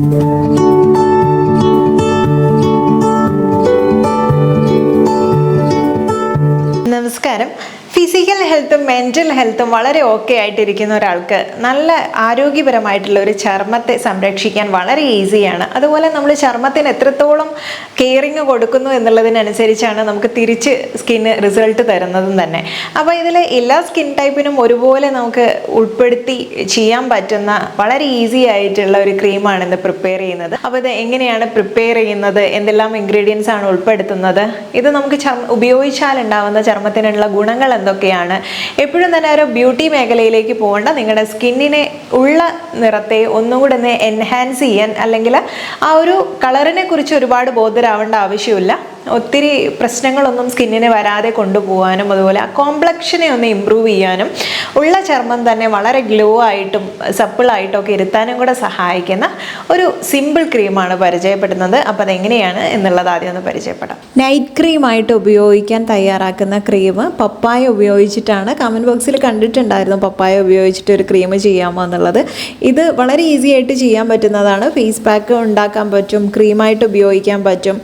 Música mental ഹെൽത്തും വളരെ okay ആയിട്ടിരിക്കുന്ന ഒരാൾക്ക് നല്ല ആരോഗ്യപരമായിട്ടുള്ള ഒരു ചർമ്മത്തെ സംരക്ഷിക്കാൻ വളരെ ഈസിയാണ് അതുപോലെ നമ്മൾ ചർമ്മത്തിന് എത്രത്തോളം കെയറിങ് കൊടുക്കുന്നു എന്നുള്ളതിനനുസരിച്ചാണ് നമുക്ക് തിരിച്ച് സ്കിന്ന് റിസൾട്ട് തരുന്നതും തന്നെ. അപ്പോൾ ഇതിൽ എല്ലാ സ്കിൻ ടൈപ്പിനും ഒരുപോലെ നമുക്ക് ഉൾപ്പെടുത്തി ചെയ്യാൻ പറ്റുന്ന വളരെ ഈസി ആയിട്ടുള്ള ഒരു ക്രീമാണ് ഇത് പ്രിപ്പയർ ചെയ്യുന്നത്. അപ്പോൾ ഇത് എങ്ങനെയാണ് പ്രിപ്പയർ ചെയ്യുന്നത്? എന്തെല്ലാം ഇൻഗ്രീഡിയൻസ് ആണ് ഉൾപ്പെടുത്തുന്നത്? ഇത് നമുക്ക് ചർമ്മ ഉപയോഗിച്ചാൽ ഉണ്ടാവുന്ന ചർമ്മത്തിനുള്ള ഗുണങ്ങൾ എന്തൊക്കെയാണ്? എപ്പോഴും തന്നെ ഒരു ബ്യൂട്ടി മേഖലയിലേക്ക് പോകേണ്ട. നിങ്ങളുടെ സ്കിന്നിനെ ഉള്ള നിറത്തെ ഒന്നും കൂടെ ഒന്ന് എൻഹാൻസ് ചെയ്യാൻ അല്ലെങ്കിൽ ആ ഒരു കളറിനെ കുറിച്ച് ഒരുപാട് ബോധരാവേണ്ട ആവശ്യമില്ല. ഒത്തിരി പ്രശ്നങ്ങളൊന്നും സ്കിന്നിനെ വരാതെ കൊണ്ടുപോകാനും അതുപോലെ ആ കോംപ്ലക്ഷനെ ഒന്ന് ഇമ്പ്രൂവ് ചെയ്യാനും ഉള്ള ചർമ്മം തന്നെ വളരെ ഗ്ലോ ആയിട്ടും സപ്പിളായിട്ടും ഒക്കെ ഇരുത്താനും കൂടെ സഹായിക്കുന്ന ഒരു സിമ്പിൾ ക്രീമാണ് പരിചയപ്പെടുന്നത്. അപ്പോൾ അതെങ്ങനെയാണ് എന്നുള്ളത് ആദ്യം ഒന്ന് പരിചയപ്പെടാം. നൈറ്റ് ക്രീമായിട്ട് ഉപയോഗിക്കാൻ തയ്യാറാക്കുന്ന ക്രീം പപ്പായ ഉപയോഗിച്ചിട്ടാണ്. കമന്റ് ബോക്സിൽ കണ്ടിട്ടുണ്ടായിരുന്നു പപ്പായ ഉപയോഗിച്ചിട്ട് ഒരു ക്രീം ചെയ്യാമോ എന്നുള്ളത്. ഇത് വളരെ ഈസി ആയിട്ട് ചെയ്യാൻ പറ്റുന്നതാണ്. ഫേസ് പാക്ക് ഉണ്ടാക്കാൻ പറ്റും ക്രീമായിട്ട് ഉപയോഗിക്കാൻ പറ്റും.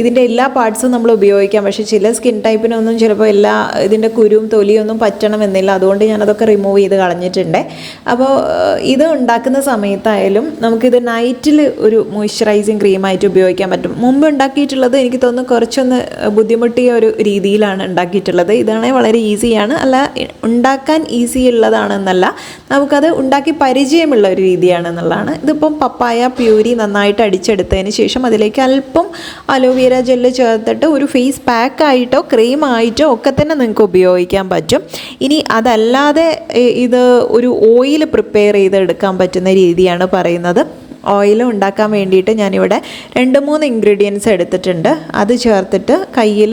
ഇതിന്റെ എല്ലാ പാർട്സും നമ്മൾ ഉപയോഗിക്കാം. പക്ഷേ ചില സ്കിൻ ടൈപ്പിനൊന്നും ചിലപ്പോൾ എല്ലാ ഇതിന്റെ കുരുവും തൊലിയൊന്നും പറ്റണമെന്നില്ല. അതുകൊണ്ട് ഞാനതൊക്കെ റിമൂവ് ചെയ്ത് കളഞ്ഞിട്ടുണ്ട്. അപ്പോൾ ഇത് ഉണ്ടാക്കുന്ന സമയത്തായാലും നമുക്കിത് നൈറ്റിൽ ഒരു മോയ്സ്ചറൈസിങ് ക്രീമായിട്ട് ഉപയോഗിക്കാൻ പറ്റും. മുമ്പ് ഉണ്ടാക്കിയിട്ടുള്ളത് എനിക്ക് തോന്നുന്നു കുറച്ചൊന്ന് ബുദ്ധിമുട്ടിയ ഒരു രീതിയിലാണ് ഉണ്ടാക്കിയിട്ടുള്ളത്. ഇതാണെങ്കിൽ വളരെ ഈസിയാണ്. അല്ല ഉണ്ടാക്കാൻ ഈസി ഉള്ളതാണെന്നല്ല. നമുക്കത് ഉണ്ടാക്കി പരിചയമുള്ള ഒരു രീതിയാണെന്നുള്ളതാണ്. ഇതിപ്പം പപ്പായ പ്യൂരി നന്നായിട്ട് അടിച്ചെടുത്തതിന് ശേഷം അതിലേക്ക് അല്പം അലോവേര ജെല്ല് ചേർത്തിട്ട് ഒരു ഫേസ് പാക്കായിട്ടോ ക്രീം ആയിട്ടോ ഒക്കെ തന്നെ നിങ്ങൾക്ക് ഉപയോഗിക്കാൻ പറ്റും. ഇനി അതല്ലാതെ ഇത് ഒരു ഓയിൽ പ്രിപ്പയർ ചെയ്ത് എടുക്കാൻ പറ്റുന്ന രീതിയാണ് പറയുന്നത്. ഓയിൽ ഉണ്ടാക്കാൻ വേണ്ടിയിട്ട് ഞാനിവിടെ രണ്ട് മൂന്ന് ഇൻഗ്രീഡിയൻസ് എടുത്തിട്ടുണ്ട്. അത് ചേർത്തിട്ട് കയ്യിൽ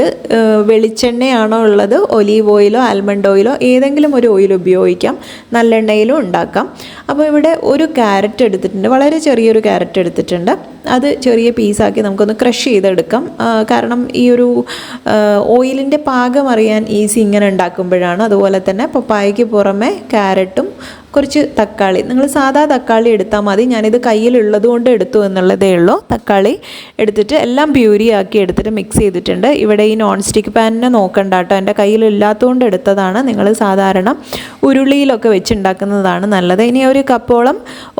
വെളിച്ചെണ്ണയാണോ ഉള്ളത് ഒലീവ് ഓയിലോ ആൽമണ്ട് ഓയിലോ ഏതെങ്കിലും ഒരു ഓയിൽ ഉപയോഗിക്കാം. നല്ലെണ്ണയിലും ഉണ്ടാക്കാം. അപ്പോൾ ഇവിടെ ഒരു ക്യാരറ്റ് എടുത്തിട്ടുണ്ട്. വളരെ ചെറിയൊരു ക്യാരറ്റ് എടുത്തിട്ടുണ്ട്. അത് ചെറിയ പീസാക്കി നമുക്കൊന്ന് ക്രഷ് ചെയ്തെടുക്കാം. കാരണം ഈ ഒരു ഓയിലിന്റെ പാകം അറിയാൻ ഈസി ഇങ്ങനെ ഉണ്ടാക്കുമ്പോഴാണ്. അതുപോലെ തന്നെ പപ്പായയ്ക്ക് പുറമെ ക്യാരറ്റും കുറച്ച് തക്കാളി. നിങ്ങൾ സാധാ തക്കാളി എടുത്താൽ മതി. ഞാനിത് കയ്യിലുള്ളത് കൊണ്ട് എടുത്തു എന്നുള്ളതേ ഉള്ളൂ. തക്കാളി എടുത്തിട്ട് എല്ലാം പ്യൂരി ആക്കി എടുത്തിട്ട് മിക്സ് ചെയ്തിട്ടുണ്ട്. ഇവിടെ ഈ നോൺ സ്റ്റിക്ക് പാനിനെ നോക്കണ്ട കേട്ടോ എന്റെ കയ്യിലില്ലാത്തതുകൊണ്ട് എടുത്തതാണ്. നിങ്ങൾ സാധാരണ ഉരുളിയിലൊക്കെ വെച്ചുണ്ടാക്കുന്നതാണ് നല്ലത്. ഇനി ഒരു കപ്പോളം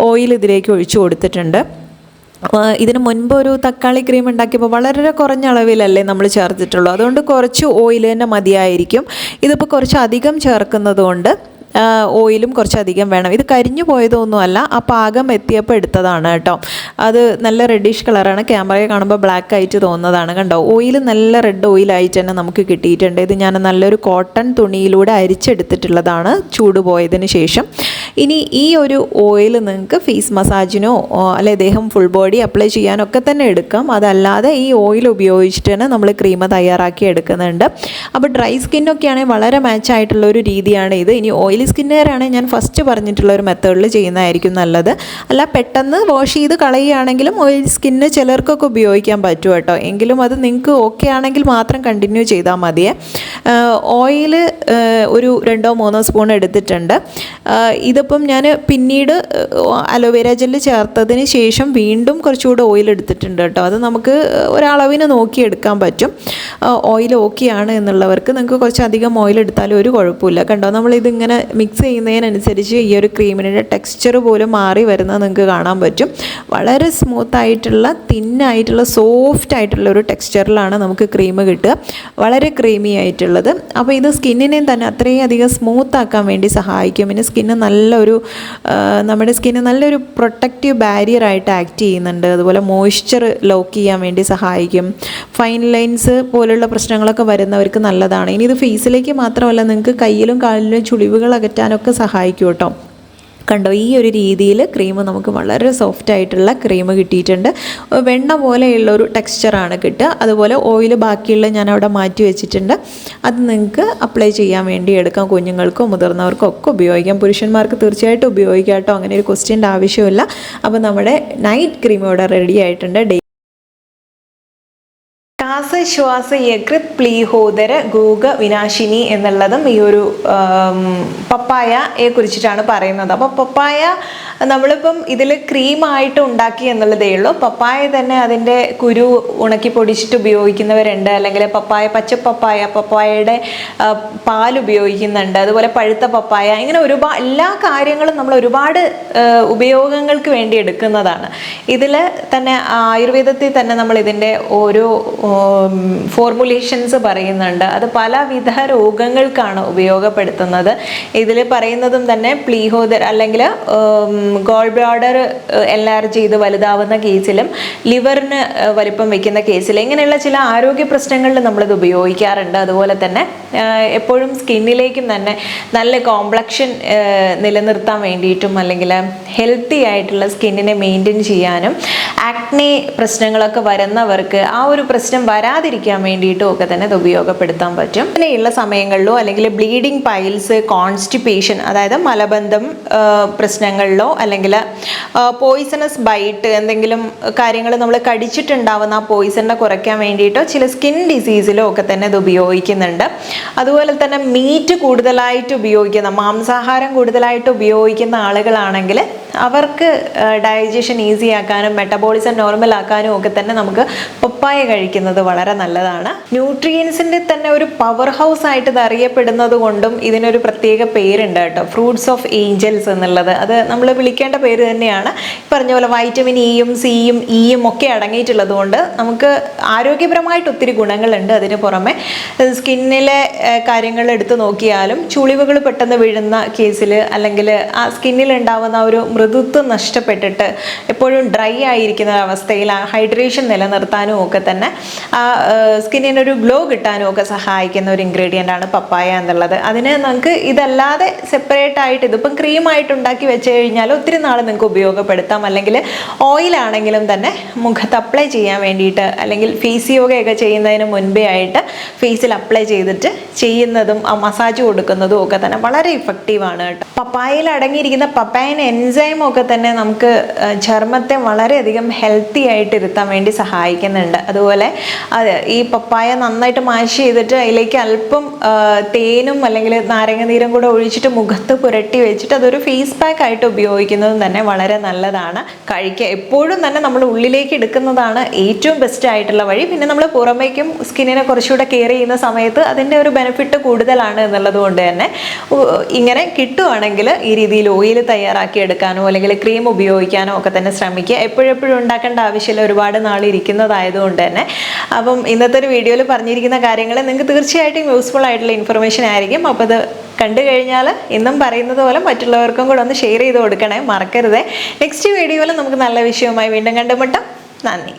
ഓയിൽ ഇതിലേക്ക് ഒഴിച്ചു കൊടുത്തിട്ടുണ്ട്. ഇതിന് മുൻപ് ഒരു തക്കാളി ക്രീം ഉണ്ടാക്കിയപ്പോൾ വളരെ കുറഞ്ഞ അളവിലല്ലേ നമ്മൾ ചേർത്തിട്ടുള്ളൂ. അതുകൊണ്ട് കുറച്ച് ഓയിൽ തന്നെ മതിയായിരിക്കും. ഇതിപ്പോൾ കുറച്ച് അധികം ചേർക്കുന്നത് കൊണ്ട് ആ, ഓയിലും കുറച്ചധികം വേണം. ഇത് കരിഞ്ഞു പോയതൊന്നുമല്ല ആ പാകം എത്തിയപ്പോൾ എടുത്തതാണ് കേട്ടോ. അത് നല്ല റെഡിഷ് കളറാണ് ക്യാമറയിൽ കാണുമ്പോൾ ബ്ലാക്ക് ആയിട്ട് തോന്നുന്നതാണ് കണ്ടോ. ഓയിൽ നല്ല റെഡ് ഓയിലായിട്ട് തന്നെ നമുക്ക് കിട്ടിയിട്ടുണ്ട്. ഇത് ഞാൻ നല്ലൊരു കോട്ടൺ തുണിയിലൂടെ അരിച്ചെടുത്തിട്ടുള്ളതാണ്. ചൂട് പോയതിന് ശേഷം. ഇനി ഈ ഒരു ഓയിൽ നിങ്ങൾക്ക് ഫേസ് മസാജിനോ അല്ലെ ദേഹം ഫുൾ ബോഡി അപ്ലൈ ചെയ്യാനൊക്കെ തന്നെ എടുക്കാം. അതല്ലാതെ ഈ ഓയിൽ ഉപയോഗിച്ചിട്ട് തന്നെ നമ്മൾ ക്രീം തയ്യാറാക്കി എടുക്കുന്നുണ്ട്. അപ്പോൾ ഡ്രൈ സ്കിന്നൊക്കെ ആണെങ്കിൽ വളരെ മാച്ച് ആയിട്ടുള്ള ഒരു രീതിയാണ് ഇത്. ഇനി ഓയിലി സ്കിന്നുകാരാണെങ്കിൽ ഞാൻ ഫസ്റ്റ് പറഞ്ഞിട്ടുള്ള ഒരു മെത്തേഡിൽ ചെയ്യുന്നതായിരിക്കും നല്ലത്. അല്ല പെട്ടെന്ന് വാഷ് ചെയ്ത് കളയുകയാണെങ്കിലും ഓയിൽ സ്കിന്ന് ചിലർക്കൊക്കെ ഉപയോഗിക്കാൻ പറ്റും കേട്ടോ. എങ്കിലും അത് നിങ്ങൾക്ക് ഓക്കെ ആണെങ്കിൽ മാത്രം കണ്ടിന്യൂ ചെയ്താൽ മതിയേ. ഓയിൽ ഒരു രണ്ടോ മൂന്നോ സ്പൂൺ എടുത്തിട്ടുണ്ട്. ഇതിപ്പം ഞാൻ പിന്നീട് അലോവേര ജെല്ല് ചേർത്തതിന് ശേഷം വീണ്ടും കുറച്ചുകൂടെ ഓയിൽ എടുത്തിട്ടുണ്ട് കേട്ടോ. അത് നമുക്ക് ഒരളവിന് നോക്കി എടുക്കാൻ പറ്റും. ഓയിൽ ഓക്കെയാണ് എന്നുള്ളവർക്ക് നിങ്ങൾക്ക് കുറച്ചധികം ഓയിൽ എടുത്താലും ഒരു കുഴപ്പമില്ല. കണ്ടോ? നമ്മളിതിങ്ങനെ മിക്സ് ചെയ്യുന്നതിനനുസരിച്ച് ഈ ഒരു ക്രീമിന്റെ ടെക്സ്ചർ പോലും മാറി വരുന്നത് നിങ്ങൾക്ക് കാണാൻ പറ്റും. വളരെ സ്മൂത്ത് ആയിട്ടുള്ള തിന്നായിട്ടുള്ള സോഫ്റ്റ് ആയിട്ടുള്ള ഒരു ടെക്സ്ചറിലാണ് നമുക്ക് ക്രീം കിട്ടുക. വളരെ ക്രീമി ആയിട്ടുള്ളത്. അപ്പോൾ ഇത് സ്കിന്നിനെയും തന്നെ അത്രയും അധികം സ്മൂത്ത് ആക്കാൻ വേണ്ടി സഹായിക്കും. പിന്നെ സ്കിന്ന് നല്ലൊരു നമ്മുടെ സ്കിന്ന് നല്ലൊരു പ്രൊട്ടക്റ്റീവ് ബാരിയർ ആയിട്ട് ആക്ട് ചെയ്യുന്നുണ്ട്. അതുപോലെ മോയ്സ്ചർ ലോക്ക് ചെയ്യാൻ വേണ്ടി സഹായിക്കും. ഫൈൻ ലൈൻസ് പോലുള്ള പ്രശ്നങ്ങളൊക്കെ വരുന്നവർക്ക് നല്ലതാണ്. ഇനി ഇത് ഫേസിലേക്ക് മാത്രമല്ല നിങ്ങൾക്ക് കയ്യിലും കാലിലും ചുളിവുകൾ അകറ്റാനൊക്കെ സഹായിക്കും കേട്ടോ. കണ്ടോ ഈ ഒരു രീതിയിൽ ക്രീം നമുക്ക് വളരെ സോഫ്റ്റ് ആയിട്ടുള്ള ക്രീം കിട്ടിയിട്ടുണ്ട്. വെണ്ണ പോലെയുള്ള ഒരു ടെക്സ്ചറാണ് കിട്ടുക. അതുപോലെ ഓയിൽ ബാക്കിയുള്ള ഞാൻ അവിടെ മാറ്റി വെച്ചിട്ടുണ്ട്. അത് നിങ്ങൾക്ക് അപ്ലൈ ചെയ്യാൻ വേണ്ടി എടുക്കാം. കുഞ്ഞുങ്ങൾക്കോ മുതിർന്നവർക്കോ ഒക്കെ ഉപയോഗിക്കാം. പുരുഷന്മാർക്ക് തീർച്ചയായിട്ടും ഉപയോഗിക്കാം കേട്ടോ. അങ്ങനെ ഒരു ക്വസ്റ്റ്യന്റെ ആവശ്യമില്ല. അപ്പോൾ നമ്മുടെ നൈറ്റ് ക്രീം ഇവിടെ റെഡി ആയിട്ടുണ്ട്. ശ്വാസ യകൃത് പ്ലീഹോദര ഗൂഗ വിനാശിനി എന്നുള്ളതും ഈ ഒരു പപ്പായയെ കുറിച്ചിട്ടാണ് പറയുന്നത്. അപ്പോൾ പപ്പായ നമ്മളിപ്പം ഇതിൽ ക്രീമായിട്ട് ഉണ്ടാക്കി എന്നുള്ളതേ ഉള്ളൂ. പപ്പായ തന്നെ അതിന്റെ കുരു ഉണക്കി പൊടിച്ചിട്ട് ഉപയോഗിക്കുന്നവരുണ്ട്. അല്ലെങ്കിൽ പപ്പായ പച്ച പപ്പായ പപ്പായയുടെ പാൽ ഉപയോഗിക്കുന്നുണ്ട്. അതുപോലെ പഴുത്ത പപ്പായ ഇങ്ങനെ ഒരുപാട് എല്ലാ കാര്യങ്ങളും നമ്മൾ ഒരുപാട് ഉപയോഗങ്ങൾക്ക് വേണ്ടി എടുക്കുന്നതാണ്. ഇതിൽ തന്നെ ആയുർവേദത്തിൽ തന്നെ നമ്മൾ ഇതിന്റെ ഓരോ ഫോർമുലേഷൻസ് പറയുന്നുണ്ട്. അത് പലവിധ രോഗങ്ങൾക്കാണ് ഉപയോഗപ്പെടുത്തുന്നത്. ഇതിൽ പറയുന്നതും തന്നെ പ്ലീഹോദർ അല്ലെങ്കിൽ ഗോൾ ബ്ലാഡർ എൻലാർജ് ചെയ്ത് വലുതാവുന്ന കേസിലും ലിവറിന് വലിപ്പം വെക്കുന്ന കേസിലും ഇങ്ങനെയുള്ള ചില ആരോഗ്യ പ്രശ്നങ്ങളിൽ നമ്മളിത് ഉപയോഗിക്കാറുണ്ട്. അതുപോലെ തന്നെ എപ്പോഴും സ്കിന്നിലേക്കും തന്നെ നല്ല കോംപ്ലക്ഷൻ നിലനിർത്താൻ വേണ്ടിയിട്ടും അല്ലെങ്കിൽ ഹെൽത്തി ആയിട്ടുള്ള സ്കിന്നിനെ മെയിന്റെയിൻ ചെയ്യാനും ആക്നെ പ്രശ്നങ്ങളൊക്കെ വരുന്നവർക്ക് ആ ഒരു പ്രശ്നം വരാതിരിക്കാൻ വേണ്ടിയിട്ടും ഒക്കെ തന്നെ ഇത് ഉപയോഗപ്പെടുത്താൻ പറ്റും. ഇങ്ങനെയുള്ള സമയങ്ങളിലോ അല്ലെങ്കിൽ ബ്ലീഡിങ് പൈൽസ് കോൺസ്റ്റിപ്പേഷൻ അതായത് മലബന്ധം പ്രശ്നങ്ങളിലോ അല്ലെങ്കിൽ പോയിസണസ് ബൈറ്റ് എന്തെങ്കിലും കാര്യങ്ങൾ നമ്മൾ കടിച്ചിട്ടുണ്ടാവുന്ന ആ പോയിസണിനെ കുറയ്ക്കാൻ വേണ്ടിയിട്ടോ ചില സ്കിൻ ഡിസീസിലോ ഒക്കെ തന്നെ ഇത് ഉപയോഗിക്കുന്നുണ്ട്. അതുപോലെ തന്നെ മീറ്റ് കൂടുതലായിട്ട് ഉപയോഗിക്കുന്ന മാംസാഹാരം കൂടുതലായിട്ട് ഉപയോഗിക്കുന്ന ആളുകളാണെങ്കിൽ അവർക്ക് ഡൈജഷൻ ഈസി ആക്കാനും മെറ്റബോളിസം നോർമൽ ആക്കാനും ഒക്കെ തന്നെ നമുക്ക് പപ്പായ കഴിക്കുന്നത് വളരെ നല്ലതാണ്. ന്യൂട്രിയൻസിന്റെ തന്നെ ഒരു പവർ ഹൗസ് ആയിട്ട് ഇത് അറിയപ്പെടുന്നത് കൊണ്ടും ഇതിനൊരു പ്രത്യേക പേരുണ്ട് കേട്ടോ. ഫ്രൂട്ട്സ് ഓഫ് ഏഞ്ചൽസ് എന്നുള്ളത്. അത് നമ്മൾ വിളിക്കേണ്ട പേര് തന്നെയാണ്. പറഞ്ഞ പോലെ വൈറ്റമിൻ ഇയും സിയും ഇയും ഒക്കെ അടങ്ങിയിട്ടുള്ളത് കൊണ്ട് നമുക്ക് ആരോഗ്യപരമായിട്ട് ഒത്തിരി ഗുണങ്ങളുണ്ട് അതിന് പുറമെ. സ്കിന്നിലെ കാര്യങ്ങൾ എടുത്തു നോക്കിയാലും ചുളിവുകൾ പെട്ടെന്ന് വീഴുന്ന കേസിൽ അല്ലെങ്കിൽ ആ സ്കിന്നിൽ ഉണ്ടാവുന്ന ഒരു മൃദുത്വം നഷ്ടപ്പെട്ടിട്ട് എപ്പോഴും ഡ്രൈ ആയിരിക്കുന്ന അവസ്ഥയിൽ ഹൈഡ്രേഷൻ നിലനിർത്താനും ഒക്കെ തന്നെ ആ സ്കിന്നിനൊരു ഗ്ലോ കിട്ടാനും ഒക്കെ സഹായിക്കുന്ന ഒരു ഇൻഗ്രീഡിയന്റ് ആണ് പപ്പായ എന്നുള്ളത്. അതിന് നമുക്ക് ഇതല്ലാതെ സെപ്പറേറ്റ് ആയിട്ട് ഇതിപ്പം ക്രീമായിട്ട് ഉണ്ടാക്കി വെച്ച് കഴിഞ്ഞാൽ ഒത്തിരി നാൾ നിങ്ങൾക്ക് ഉപയോഗപ്പെടുത്താം. അല്ലെങ്കിൽ ഓയിലാണെങ്കിലും തന്നെ മുഖത്ത് അപ്ലൈ ചെയ്യാൻ വേണ്ടിയിട്ട് അല്ലെങ്കിൽ ഫേസ് യോഗയൊക്കെ ചെയ്യുന്നതിന് മുൻപേ ആയിട്ട് ഫേസിൽ അപ്ലൈ ചെയ്തിട്ട് ചെയ്യുന്നതും ആ മസാജ് കൊടുക്കുന്നതും ഒക്കെ തന്നെ വളരെ ഇഫക്റ്റീവാണ് കേട്ടോ. പപ്പായയിൽ അടങ്ങിയിരിക്കുന്ന പപ്പായൻ എൻസൈം ഒക്കെ തന്നെ നമുക്ക് ചർമ്മത്തെ വളരെയധികം ഹെൽത്തി ആയിട്ട് ഇരുത്താൻ വേണ്ടി സഹായിക്കുന്നുണ്ട്. അതുപോലെ അത് ഈ പപ്പായ നന്നായിട്ട് മാഷ് ചെയ്തിട്ട് അതിലേക്ക് അല്പം തേനും അല്ലെങ്കിൽ നാരങ്ങ നീരും കൂടെ ഒഴിച്ചിട്ട് മുഖത്ത് പുരട്ടി വെച്ചിട്ട് അതൊരു ഫേസ് പാക്ക് ആയിട്ട് ഉപയോഗിക്കുന്നതും തന്നെ വളരെ നല്ലതാണ്. കഴിക്കുക എപ്പോഴും തന്നെ നമ്മൾ ഉള്ളിലേക്ക് എടുക്കുന്നതാണ് ഏറ്റവും ബെസ്റ്റ് ആയിട്ടുള്ള വഴി. പിന്നെ നമ്മൾ പുറമേക്കും സ്കിന്നിനെ കുറച്ചുകൂടെ കെയർ ചെയ്യുന്ന സമയത്ത് അതിന്റെ ഒരു ബെനിഫിറ്റ് കൂടുതലാണ് എന്നുള്ളത് കൊണ്ട് തന്നെ ഇങ്ങനെ കിട്ടുവാണെങ്കിൽ ഈ രീതിയിൽ ഓയിൽ തയ്യാറാക്കി എടുക്കാനോ അല്ലെങ്കിൽ ക്രീം ഉപയോഗിക്കാനോ ഒക്കെ തന്നെ ശ്രമിക്കുക. എപ്പോഴെപ്പോഴും ഉണ്ടാക്കേണ്ട ആവശ്യമില്ല. ഒരുപാട് നാൾ ഇരിക്കുന്നതായതുകൊണ്ട് തന്നെ. അപ്പം ഇന്നത്തെ ഒരു വീഡിയോയിൽ പറഞ്ഞിരിക്കുന്ന കാര്യങ്ങൾ നിങ്ങൾക്ക് തീർച്ചയായിട്ടും യൂസ്ഫുൾ ആയിട്ടുള്ള ഇൻഫർമേഷൻ ആയിരിക്കും. അപ്പോൾ അത് കണ്ടു കഴിഞ്ഞാൽ ഇന്നും പറയുന്നത് പോലെ മറ്റുള്ളവർക്കും കൂടെ ഒന്ന് ഷെയർ ചെയ്ത് കൊടുക്കണേ. മറക്കരുതേ. നെക്സ്റ്റ് വീഡിയോയിൽ നമുക്ക് നല്ല വിഷയവുമായി വീണ്ടും കണ്ടുമുട്ടാം. നന്ദി.